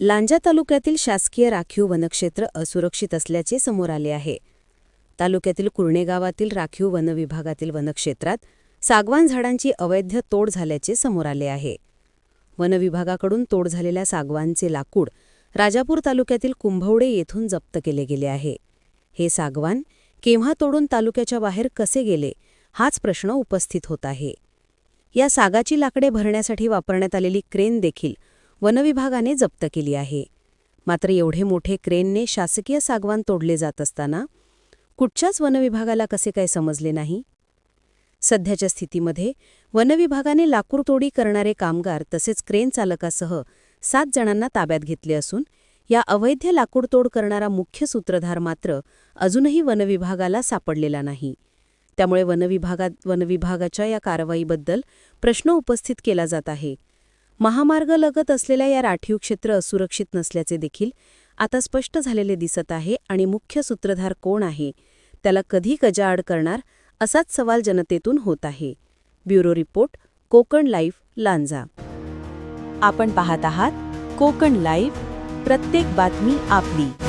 लांजा तालुक्यातील शासकीय राखीव वनक्षेत्र असुरक्षित असल्याचे समोर आले आहे. तालुक्यातील कुर्णे गावातील राखीव वनविभागातील वनक्षेत्रात सागवान झाडांची अवैध तोड झाल्याचे समोर आले आहे. वनविभागाकडून तोड झालेल्या सागवानचे लाकूड राजापूर तालुक्यातील कुंभवडे येथून जप्त केले गेले आहे. हे सागवान केव्हा तोडून तालुक्याच्या बाहेर कसे गेले हाच प्रश्न उपस्थित होत आहे. या सागाची लाकडे भरण्यासाठी वापरण्यात आलेली क्रेन देखील वनविभागाने जप्त केली आहे. मात्र एवढे मोठे क्रेनने शासकीय सागवान तोडले जात असताना कुठच्याच वनविभागाला कसे काय समजले नाही? सध्याच्या स्थितीमध्ये वनविभागाने लाकूडतोडी करणारे कामगार तसेच क्रेन चालकासह सात जणांना ताब्यात घेतले असून या अवैध लाकूडतोड करणारा मुख्य सूत्रधार मात्र अजूनही वनविभागाला सापडलेला नाही. त्यामुळे वनविभागात वनविभागाच्या या कारवाईबद्दल प्रश्न उपस्थित केला जात आहे. महामार्ग लगत असलेल्या या राठीव क्षेत्र असुरक्षित नसल्याचे देखील आता स्पष्ट झालेले दिसत आहे आणि मुख्य सूत्रधार कोण आहे त्याला कधी गजाआड करणार असाच सवाल जनतेतून होत आहे. Bureau report Konkan live Lanja. आपण पाहत आहात कोकण लाईव्ह प्रत्येक बातमी आपली.